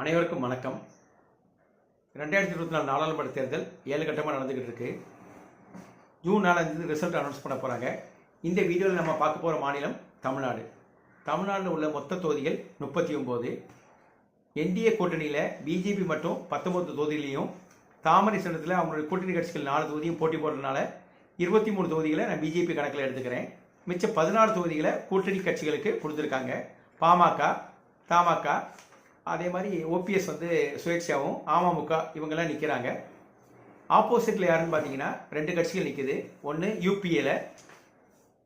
அனைவருக்கும் வணக்கம். ரெண்டாயிரத்தி இருபத்தி நாலு நாடாளுமன்ற தேர்தல் ஏழு கட்டமாக நடந்துக்கிட்டு இருக்கு. ஜூன் நாலாந்தேதி ரிசல்ட் அனௌன்ஸ் பண்ண போகிறாங்க இந்த வீடியோவில் நம்ம பார்க்க போகிற மாநிலம் தமிழ்நாடு. தமிழ்நாட்டில் உள்ள மொத்த தொகுதிகள் முப்பத்தி ஒம்பது என்டிஏ கூட்டணியில் பிஜேபி மட்டும் பத்தொம்பது தொகுதியிலையும் தாமரை சின்னத்தில் அவங்களுடைய கூட்டணி கட்சிகள் நாலு தொகுதியும் போட்டி போடுறதுனால இருபத்தி மூணு தொகுதிகளை நான் பிஜேபி கணக்கில் எடுத்துக்கிறேன். மிச்சம் பதினாறு தொகுதிகளை கூட்டணி கட்சிகளுக்கு கொடுத்துருக்காங்க. பாமக தமாக அதே மாதிரி ஓபிஎஸ் வந்து சுயேட்சாவும் அமமுக இவங்கெல்லாம் நிற்கிறாங்க ஆப்போசிட்டில் யாருன்னு பார்த்தீங்கன்னா ரெண்டு கட்சிகள் நிற்குது ஒன்று யூபிஏல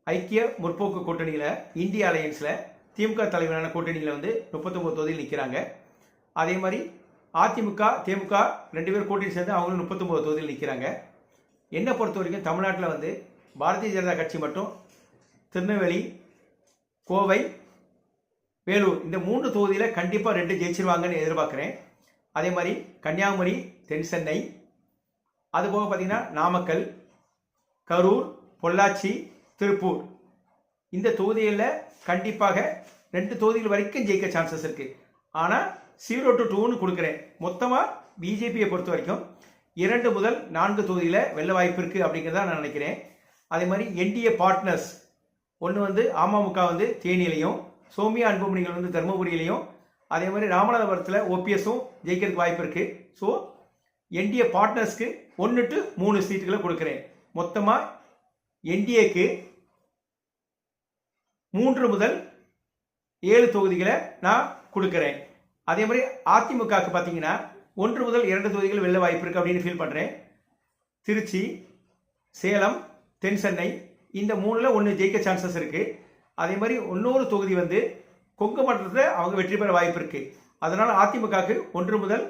ஐக்கிய முற்போக்கு கூட்டணியில் இந்திய அலையன்ஸில் திமுக தலைவரான கூட்டணியில் வந்து முப்பத்தொம்பது தொகுதியில் நிற்கிறாங்க அதே மாதிரி அதிமுக திமுக ரெண்டு பேர் கூட்டணி சேர்ந்து அவங்களும் முப்பத்தொம்பது தொகுதியில் நிற்கிறாங்க என்னை பொறுத்த வரைக்கும் தமிழ்நாட்டில் வந்து பாரதிய ஜனதா கட்சி மட்டும் திருநெல்வேலி கோவை வேலூர். இந்த மூன்று தொகுதியில் கண்டிப்பாக ரெண்டு ஜெயிச்சிருவாங்கன்னு எதிர்பார்க்குறேன். அதே மாதிரி கன்னியாகுமரி தென் சென்னை அதுபோக பார்த்தீங்கன்னா நாமக்கல் கரூர் பொள்ளாச்சி திருப்பூர். இந்த தொகுதிகளில் கண்டிப்பாக ரெண்டு தொகுதிகள் வரைக்கும் ஜெயிக்க சான்சஸ் இருக்குது ஆனால் ஜீரோ டு டூன்னு கொடுக்குறேன். மொத்தமாக பிஜேபியை பொறுத்த வரைக்கும் இரண்டு முதல் நான்கு தொகுதியில் வெள்ள வாய்ப்பு இருக்குது அப்படிங்கிறத நான் நினைக்கிறேன். அதே மாதிரி என்டிஏ பார்ட்னர்ஸ் ஒன்று வந்து அமமுக வந்து தேனியிலையும் சோமியா அன்புமணிகள் வந்து தருமபுரியிலையும் அதே மாதிரி ராமநாதபுரத்தில் ஓபிஎஸும் ஜெயிக்கிறதுக்கு வாய்ப்பு இருக்குது ஸோ என்டிஏ பார்ட்னர்ஸ்க்கு ஒன்று டு மூணு சீட்டுகளை கொடுக்குறேன். மொத்தமாக என்டிஏக்கு மூன்று முதல் ஏழு தொகுதிகளை நான் கொடுக்குறேன். அதே மாதிரி அதிமுகவுக்கு பார்த்தீங்கன்னா ஒன்று முதல் இரண்டு தொகுதிகள் வெல்ல வாய்ப்பு இருக்குது அப்படின்னு ஃபீல் பண்ணுறேன் திருச்சி சேலம் தென் சென்னை இந்த மூணில் ஒன்று ஜெயிக்க சான்சஸ் இருக்குது அதே மாதிரி இன்னொரு தொகுதி வந்து கொங்கு மண்டலத்தில் அவங்க வெற்றி பெற வாய்ப்பு இருக்குது அதனால் அதிமுகவுக்கு ஒன்று முதல்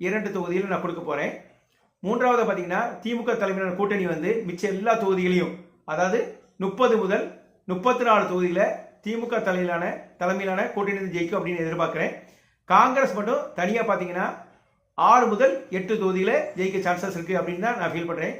இரண்டு தொகுதியில் நான் கொடுக்க போகிறேன் மூன்றாவது பார்த்தீங்கன்னா திமுக தலைமையிலான கூட்டணி வந்து மிச்ச எல்லா தொகுதிகளையும் அதாவது முப்பது முதல் முப்பத்தி நாலு தொகுதியில் திமுக தலையிலான தலைமையிலான கூட்டணி வந்து ஜெயிக்கும் அப்படின்னு எதிர்பார்க்குறேன். காங்கிரஸ் மட்டும் தனியாக பார்த்தீங்கன்னா ஆறு முதல் எட்டு தொகுதியில் ஜெயிக்க சான்சஸ் இருக்குது அப்படின்னு தான் நான் ஃபீல் பண்ணுறேன்